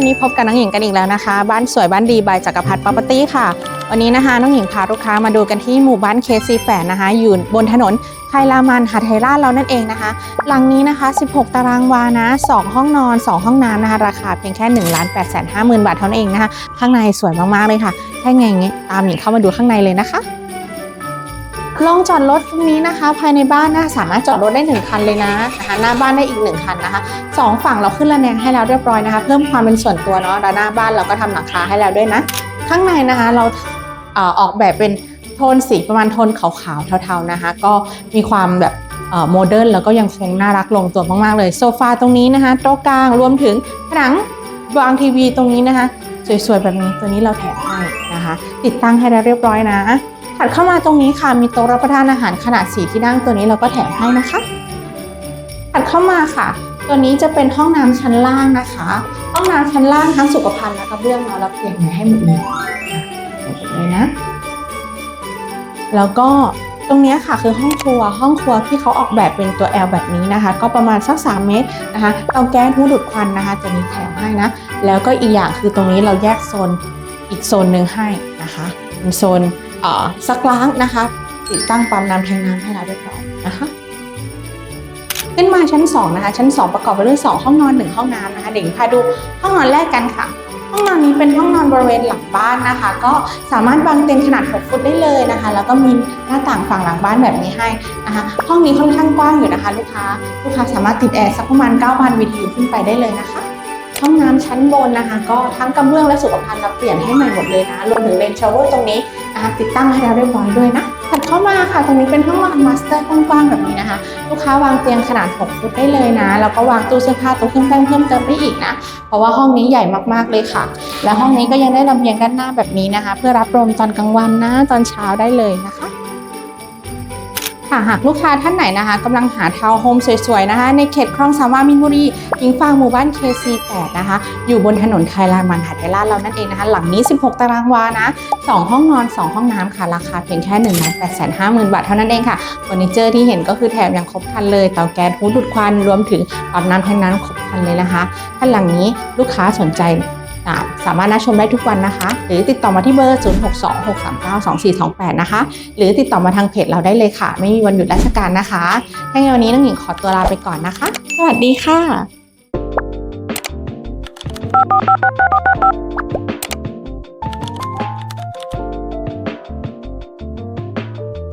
วันนี้พบกับน้องหญิงกันอีกแล้วนะคะ บ้านสวยบ้านดีบายจักรพัฒน์ property ค่ะ วันนี้นะคะน้องหญิงพาลูกค้ามาดูกันที่หมู่บ้าน KC8 นะคะอยู่บนถนนไทยรามันหาดไทยราชเรานั่นเองนะคะ หลังนี้นะคะ 16 ตารางวานะ 2 ห้องนอน 2 ห้องน้ำนะคะ ราคาเพียงแค่1 8 5 0 0 0 0บาทเท่านั้นเองนะคะ ข้างในสวยมากๆเลยค่ะถ้าไงงี้ตามหญิงเข้ามาดูข้างในเลยนะคะ ลองจอดรถตรงนี้นะคะ ภายในบ้านนะสามารถจอดรถได้1คันเลยนะนะคะหน้าบ้านได้อีก1คันนะคะสองฝั่งเราขึ้นระแนงให้แล้วเรียบร้อยนะคะ เพิ่มความเป็นส่วนตัวเนาะแล้วหน้าบ้านเราก็ทำหลังคาให้แล้วด้วยนะ ข้างในนะคะเราออออกแบบเป็นโทนสีประมาณโทนขาวๆเทาๆนะคะ ก็มีความแบบโมเดิร์นแล้วก็ยังคงน่ารักลงตัวมากๆเลยโซฟาตรงนี้นะคะโต๊ะกลางรวมถึงผนังวางทีวีตรงนี้นะคะ สวยๆแบบนี้ตัวนี้เราแถมให้นะคะ ติดตั้งให้แล้วเรียบร้อยนะ ถัดเข้ามาตรงนี้ค่ะมีโต๊ะรับประทานอาหารขนาดสีที่นั่งตัวนี้เราก็แถมให้นะคะถัดเข้ามาค่ะ ตัวนี้จะเป็นห้องน้ำชั้นล่างนะคะ ห้องน้ำชั้นล่างทั้งสุขภัณฑ์และกระเบื้องเนาะเราเปลี่ยนใหม่ให้หมดเลยเลยนะ แล้วก็ตรงนี้ค่ะคือห้องครัวห้องครัวที่เขาออกแบบเป็นตัว L แบบนี้นะคะ ก็ประมาณสัก 3 เมตรนะคะเตาแก๊สหูดูดควันนะคะตัวนี้แถมให้นะ แล้วก็อีกอย่างคือตรงนี้เราแยกโซนอีกโซนหนึ่งให้นะคะเป็นโซน ซักล้างนะคะ ติดตั้งปั๊มน้ำแทงน้ำให้เราเรียบร้อยนะคะขึ้นมาชั้น2นะคะชั้น 2 ประกอบไปด้วย2ห้องนอน 1 ห้องน้ำนะคะเดี๋ยวพาดูห้องนอนแรกกันค่ะ ห้องนอนนี้เป็นห้องนอนบริเวณหลังบ้านนะคะ ก็สามารถวางเตียงขนาด 6 ฟุตได้เลยนะคะ แล้วก็มีหน้าต่างฝั่งหลังบ้านแบบนี้ให้นะคะห้องนี้ค่อนข้างกว้างอยู่นะคะ ลูกค้าลูกค้าสามารถติดแอร์สักประมาณ9,000 BTU ขึ้นไปได้เลยนะคะห้องน้ำชั้นบนนะคะ ก็ทั้งกระเบื้องและสุขภัณฑ์เราเปลี่ยนให้ใหม่หมดเลยนะรวมถึงเลนชาวเวอร์ตรงนี้ นะคะ ติดตั้งให้เราเรียบร้อยด้วยนะถัดเข้ามาค่ะตรงนี้เป็นห้องนอนมาสเตอร์กว้างๆแบบนี้นะคะ ลูกค้าวางเตียงขนาด 6 ฟุตได้เลยนะแล้วก็วางตู้เสื้อผ้าตู้เครื่องแป้งเพิ่มเติมได้อีกนะ เพราะว่าห้องนี้ใหญ่มากๆเลยค่ะ และห้องนี้ก็ยังได้ลำเลียงด้านหน้าแบบนี้นะคะ เพื่อรับลมตอนกลางวันนะตอนเช้าได้เลยนะคะ ค่ะหากลูกค้าท่านไหนนะคะกำลังหาทาวน์โฮมสวยๆนะคะ ในเขตคลองสามวามินบุรียิงฟางหมู่บ้าน KC8 นะคะ อยู่บนถนนไทยรามันหาดไทยราชเรานั่นเองนะคะ หลังนี้ 16 ตารางวานะ 2 ห้องนอน 2 ห้องน้ำค่ะ ราคาเพียงแค่1นึ่งล้านแปดแสนห้าหมื่นบาทเท่านั้นเองค่ะเฟอร์นิเจอร์ที่เห็นก็คือแถมอย่างครบครันเลยเตาแก๊สฮูดูดควันรวมถึงปั๊มน้ำแทงน้ำครบครันเลยนะคะท่านหลังนี้ลูกค้าสนใจ 3 สามารถนัดชมได้ทุกวันนะคะ หรือติดต่อมาที่เบอร์ 0626392428 นะคะ หรือติดต่อมาทางเพจเราได้เลยค่ะ ไม่มีวันหยุดราชการนะคะถ้าในวันนี้น้องหญิงขอตัวลาไปก่อนนะคะ สวัสดีค่ะ